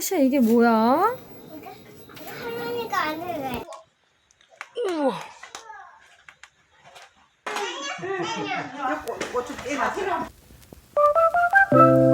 씨 이게 뭐야? 할머니가 안 해래. 우와. 안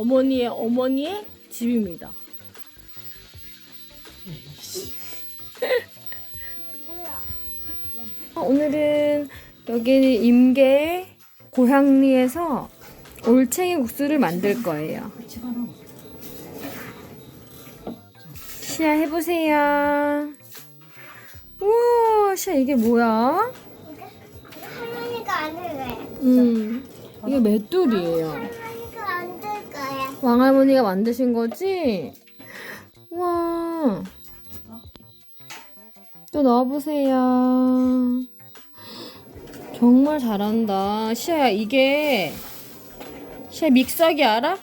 어머니의 어머니의 집입니다. 어, 오늘은 여기 임계 고양리에서 올챙이 국수를 만들 거예요. 시야 해보세요. 우와, 시야 이게 뭐야? 할머니가 안 해래. 음, 이게 맷돌이에요. 왕할머니가 만드신 거지? 와. 또 넣어보세요. 정말 잘한다. 시아야, 이게, 시아 믹서기 알아?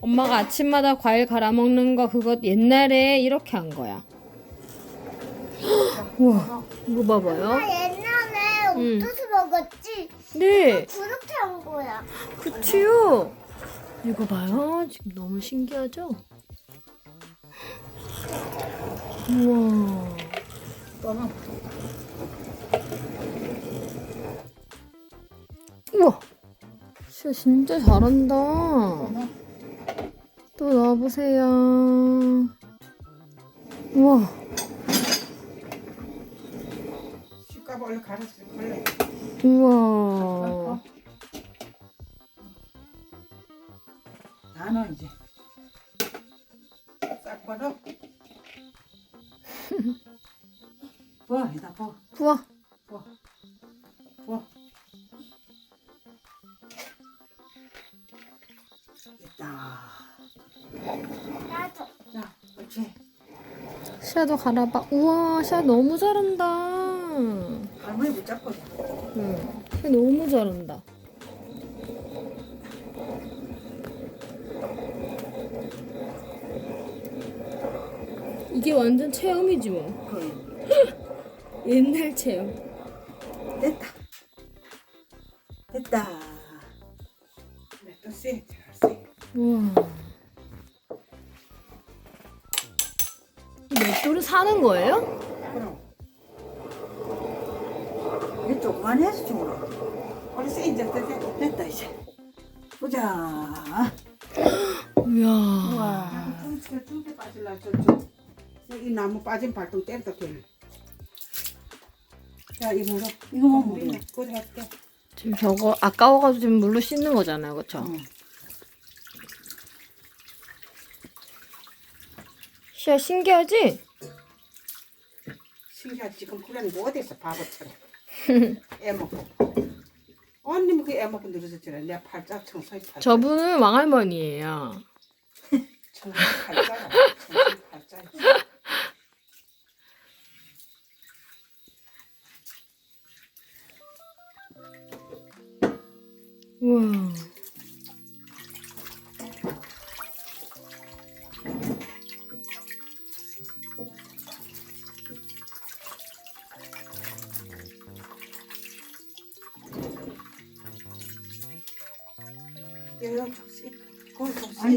엄마가 아침마다 과일 갈아 먹는 거 그거 옛날에 이렇게 한 거야. 우와, 이거 봐봐요. 나 옛날에 응. 옥수수 먹었지. 네. 그렇게 한 거야. 그치요? 이거 봐요. 지금 너무 신기하죠? 우와. 우와. 진짜 진짜 잘한다. 또 넣어보세요. 우와. 식값 얼른 갈았어 원래 우와. 다 넣어 이제 싹 받아 부어 이다 부어 부어. 부어 부어 됐다. 자 그렇지 시아도 갈아봐. 우와, 시아 너무 잘한다. 할머니 붙잡고 응. 시아 너무 잘한다. 이게 완전 체험이지 뭐. 거의 옛날 체험. 됐다 됐다 또 쎄 잘쎄 우와. 이 맷돌을 사는 거예요? 그럼 이게 조그만 해서 주라 우리 쎄 이제 됐다, 됐다 이제 보자 이야. 와, 덩치가 두개 빠질라 저쪽. 이 나무 빠진 발동 때렸다 걔는. 자, 이 물어. 이거만 물어. 그거 할게. 지금 저거 아까워가지고 지금 물로 씻는 거잖아요, 그쵸? 응. 시야 신기하지? 신기하 지금 그냥 뭐 어디서 바보처럼. 애 먹고. 언니는 그애 먹고 늘어졌잖아. 내 팔자 청소히 팔자. 저분은 왕할머니예요. 청소히 팔자야. 청소히 팔자.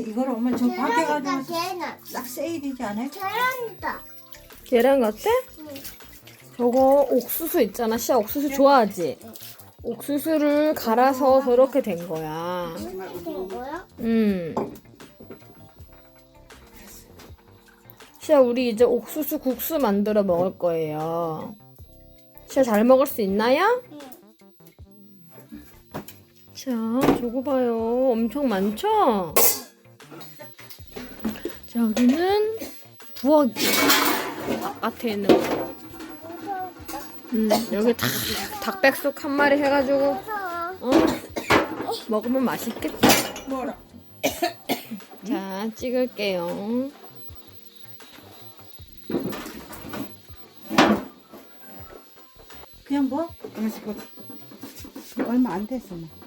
이걸 오면 저 밖에 계란이다, 가서 계란. 딱 세야 되지 않아요? 계란이다. 계란 같아? 응. 저거 옥수수 있잖아. 시아 옥수수 좋아하지? 옥수수를 갈아서 저렇게 된 거야. 이렇게 된 거야? 음. 시아 우리 이제 옥수수 국수 만들어 먹을 거예요. 시아 잘 먹을 수 있나요? 응. 자, 저거 봐요. 엄청 많죠? 여기는 부엌 앞에 있는 거. 음, 여기 다 닭백숙 한 마리 해가지고 어? 먹으면 맛있겠다. 뭐라? 자, 찍을게요. 그냥 뭐? 맛있고 얼마 안 됐어. 뭐.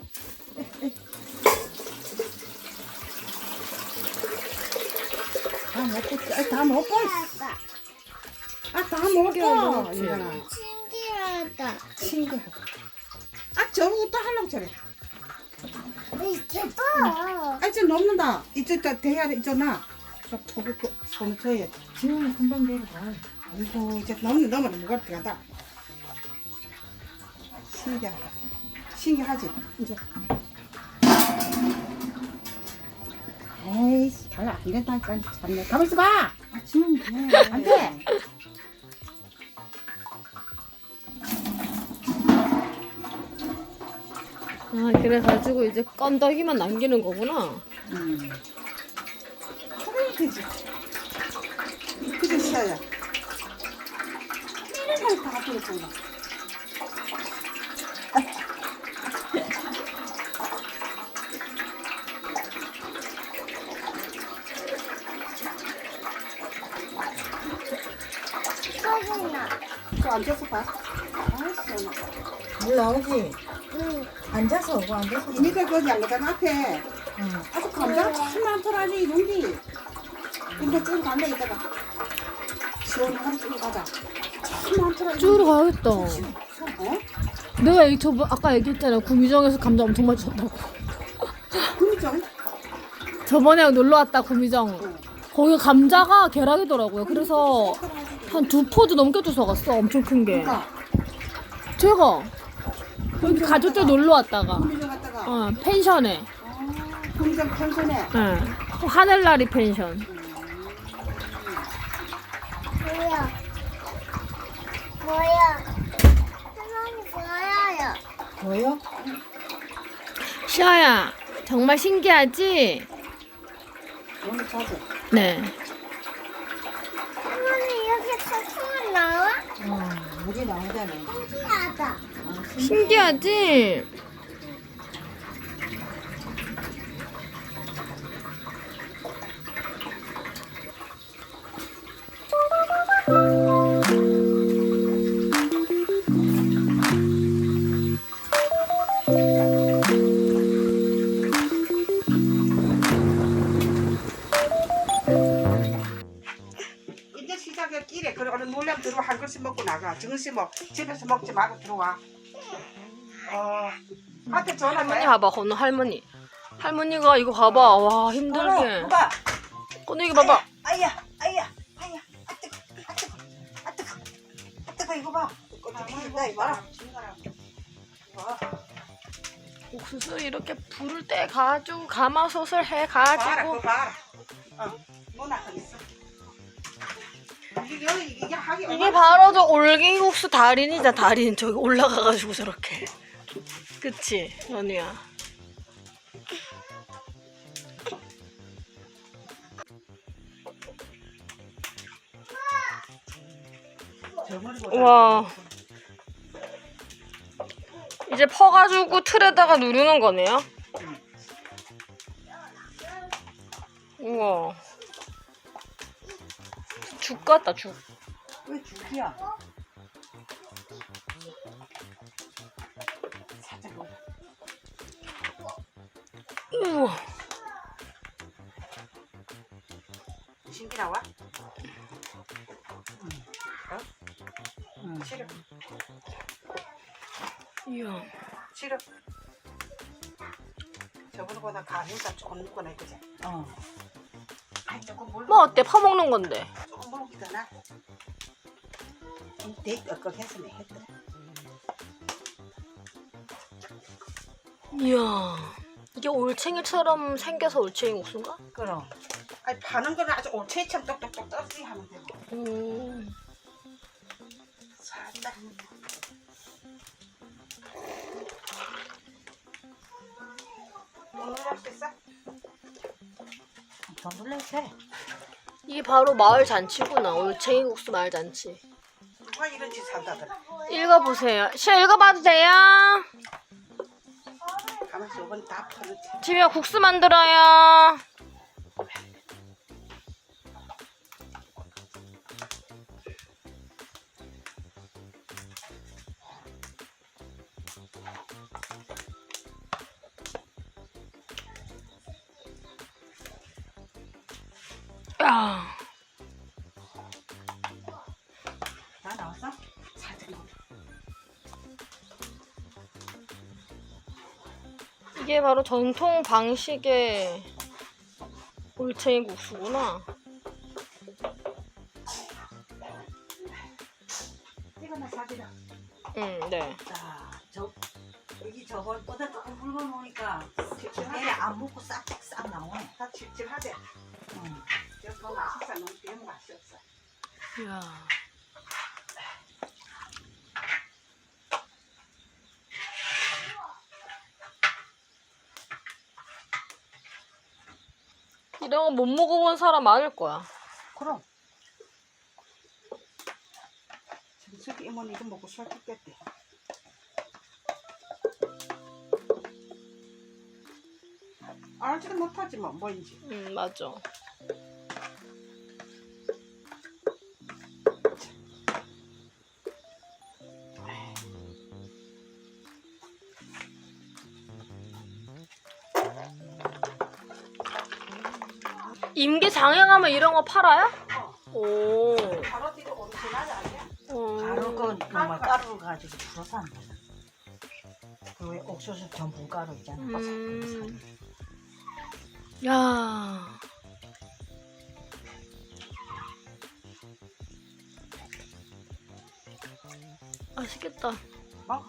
다 먹고 아, 다 먹고. 아다 그치? 이거나 신기하다. 신기하다. 아 저거 또 하려고 저래. 이 대박. 아 이제 넘는다. 이쪽 저 대야리 있잖아 저 보고 손 저야 지금 금방 내려가. 아이고 이제 넘는 넘으면 무거울 때가다. 신기하다. 신기하지? 이제 에이씨 잘안 된다니까 참네 가만 있어봐 아, 지금 돼. 안돼 아 그래가지고 이제 건더기만 남기는 거구나. 음. 그래 되지 그래 시야야 이런 걸다 들었구나. 저 앉아서 봐 아이씨 물 나오지? 응. 앉아서 오고 이니까 그 양계장 앞에 응. 아주 감자가 참 많더라니 이런디 근데 좀 갈래 이따가 시원하게 좀 가자 참 많더라 쭈으로 가야겠다. 어? 내가 얘기 저번 아까 얘기했잖아. 구미정에서 감자 엄청 많이 줬다고. 그니죠 저번에 놀러 왔다 구미정. 거기 감자가 계락이더라고요. 그래서 한 두 포드 넘게 주워 갔어. 엄청 큰 게. 그니까 제가 여기 가족들 놀러 왔다가 어, 펜션에. 구미정 펜션에 예. 하늘나리 펜션. 뭐야? 뭐야? 보여요. 보여? 시아야, 정말 신기하지? 오늘 자주 네. 이렇게 나와? 어, 물이 나오잖아. 신기하다. 신기하지? 정신 뭐 집에서 먹지 말고 들어와 어 한테 전화 할머니 해 봐봐, 건우 할머니. 할머니가 이거 봐봐. 와, 힘들게. 봐봐. 건우 이거 봐봐. 아야, 아야, 아야. 아 뜨거, 아 뜨거, 아 뜨거, 아 뜨거 이거 봐. 나 이거 봐라. 옥수수 이렇게 불을 때 가지고 가마솥을 해 봐라 가지고 그거 봐라 어 누나 거 있어 이게 여기 이게 하기 이게 얼마나 바로 저 올갱이국수 달인이자 달인. 저기 올라가가지고 저렇게. 그치 연우야? 저머리보다 우와. 이제 퍼가지고 틀에다가 누르는 거네요? 우와 죽 같다 죽 왜 죽이야 살짝 먹어. 우와 신기 나와? 응. 싫어. 이야 싫어. 저번보다 가니까 조금 묵거나 그지? 어. 아이 조금 물 뭐 어때 퍼먹는 건데 물기잖아. 되게 꺽꺽해서 내 했더라. 이야 이게 올챙이처럼 생겨서 올챙이 옥수인가? 그럼. 아니 파는 거는 아주 올체처럼 똑똑똑 떨어지 하면 되고. 음. 살짝. 오늘 할수 있어? 더 돼. 이게 바로 마을 잔치구나. 올챙이 국수 마을 잔치. 누가 이런 짓 산다더라. 읽어보세요. 시아 읽어봐도 돼요? 가만있어, 이번 다 퍼놓지. 집에 국수 만들어요. 이게 바로 전통 방식의 올챙이 국수구나. 이거나 사기다. 응, 네. 자, 저 여기 저번보다 조금 붉어 놓으니까 칠칠하게. 얘안 먹고 싹싹 나오네. 다 칠칠하대. 응. 이거 더 맛있어. 너무 너무 맛이 없어. 야. 이런 거 못 먹어본 사람 많을 거야. 그럼. 정수기 이모는 이거 먹고 살겠대. 알지도 못하지 뭐 뭐인지. 음, 맞아. 임계 장에 가면 이런 거 팔아요? 오. 바로 뒤로 오리지널 아니야? 가루 건 정말 가루를 가지고 풀어서 안 돼. 그왜 옥수수 전분 가루 있잖아. 음. 야. 맛있겠다. 먹어.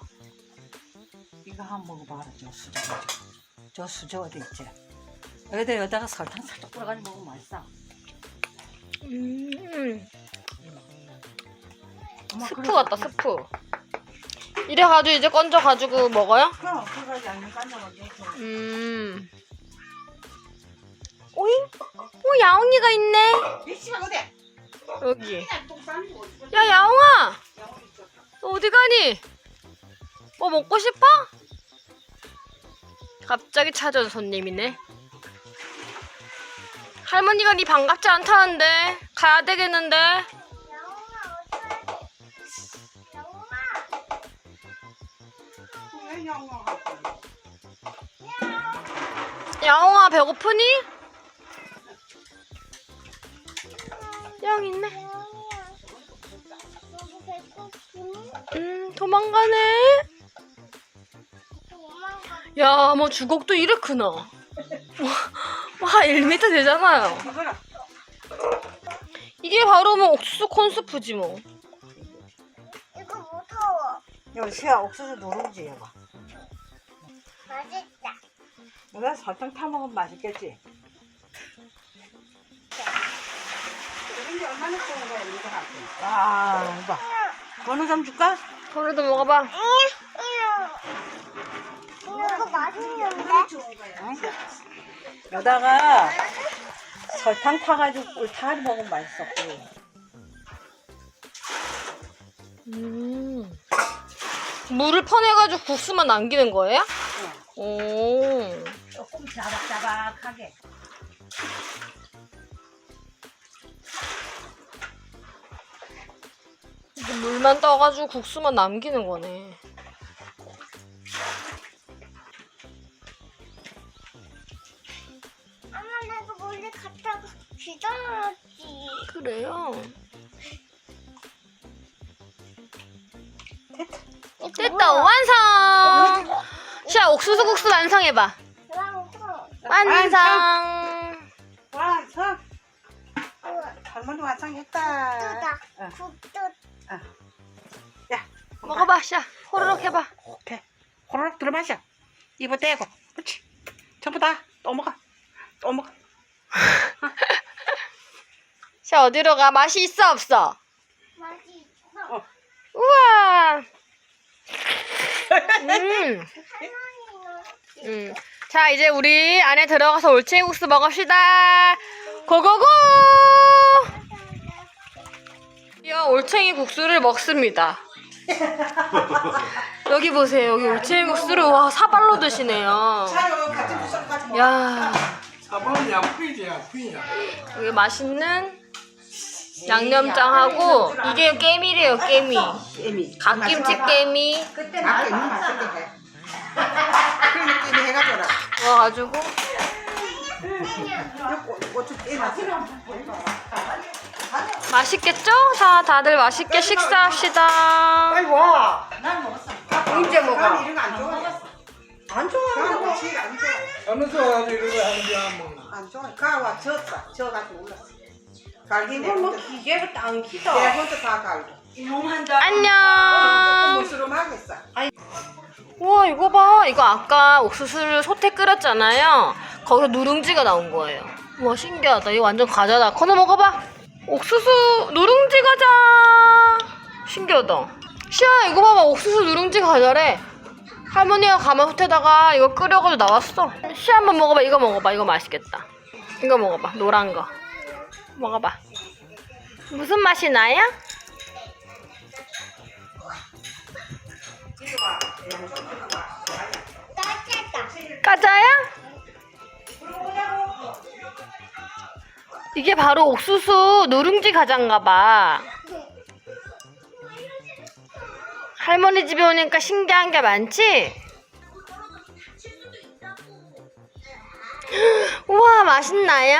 이거 한번 먹어봐라, 저 수저. 저 수저 어디 있지? 여기다 여기다가 설탕 살짝 뿌려가지고 먹으면 맛있어. 음. 엄마, 스프 그래. 같다, 스프. 이래가지고 이제 건져가지고 먹어요? 그럼 그거 양념 간장을 넣고. 음. 오잉? 오, 야옹이가 있네. 이 씨발 어디? 여기. 그냥 똥 싸는 거 어디? 야, 야옹아! 너 어디 가니? 뭐 먹고 싶어? 갑자기 찾아온 손님이네. 할머니가 니 반갑지 않다는데 가야 되겠는데. 야옹아 배고프니? 양 있네. 음 도망가네. 도망가 야뭐 주걱도 이래 크나? 와, 와 1m 되잖아요. 이게 바로 뭐 옥수수 콘스프지 뭐. 이거 무서워 여기 새야 옥수수 누룽지 여봐. 맛있다 여기다 설탕 타 먹으면 맛있겠지? 그런데 얼마나 좋은 거야 이거 하고. 아, 이봐. 번호 좀 줄까? 도리도 먹어봐. 이거 맛있는데? 응? 여기다가 설탕 타가지고 꿀 타가지고 먹으면 맛있어. 꿀. 음. 물을 퍼내가지고 국수만 남기는 거예요? 오. 조금 자박자박하게. 물만 떠가지고 국수만 남기는 거네. 됐다 완성. 자 옥수수 국수 완성해봐. 완성. 우와 할머니 완성했다. 뚜다 어. 국도 야, 먹어봐 샤 호로록 해봐. 오케이. 호로록 들어 마셔. 입에 대고. 그렇지. 전부 다 또 먹어. 또 먹어. 샤 어디로 가? 맛이 있어 없어? 맛있어 어. 우와. 음. 음. 자, 이제 우리 안에 들어가서 올챙이국수 먹읍시다. 고고고! 야, 올챙이 국수를 먹습니다. 여기 보세요. 여기 올챙이 국수를 와 사발로 드시네요. 야, 약품이지 약품이야. 여기 맛있는 양념장하고 이게 깨미래요, 깨미. 깨미. 갓김치 깨미 그때 나 깨미 맛있게 해. 그런 느낌이 해가지고. 고추 깨나 맛있겠죠? 자, 다들 맛있게 식사합시다. 빨리 와난 먹었어. 이제 먹어 난 이런 거안 좋아해 안난 제일 안 좋아해 어느 좋아가지고 이거 하는지 안 먹나? 안 좋아해 가와 졌어 져가지고 올랐어 갈기네 이거 뭐 혼자 기계로 당기다. 내 혼자 다 갈고 이놈한다. 안녕. 무스름 하겠어 우와, 이거 봐. 이거 아까 옥수수를 소태 끓였잖아요. 거기서 누룽지가 나온 거예요. 우와, 신기하다. 이거 완전 과자다. 건너 먹어봐. 옥수수 누룽지 과자. 신기하다. 시아, 이거 봐봐. 옥수수 누룽지 과자래. 할머니가 가마솥에다가 이거 끓여가지고 나왔어. 시아 한번 먹어봐. 이거 먹어봐. 이거 맛있겠다. 이거 먹어봐. 노란 거. 먹어봐. 무슨 맛이 나요? 까자야? 이게 바로 옥수수 누룽지 과자인가 봐. 할머니 집에 오니까 신기한 게 많지? 우와, 맛있나요?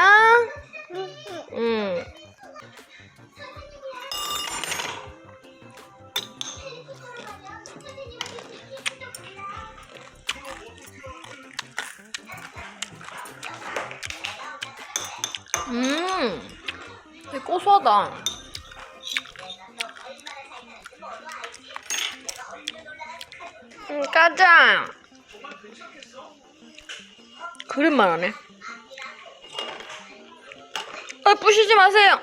음. 음. 되게 고소하다. 음, 까자. 그림만 하네. 아, 부시지 마세요.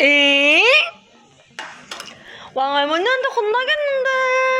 에? 왕할머니한테 혼나겠는데.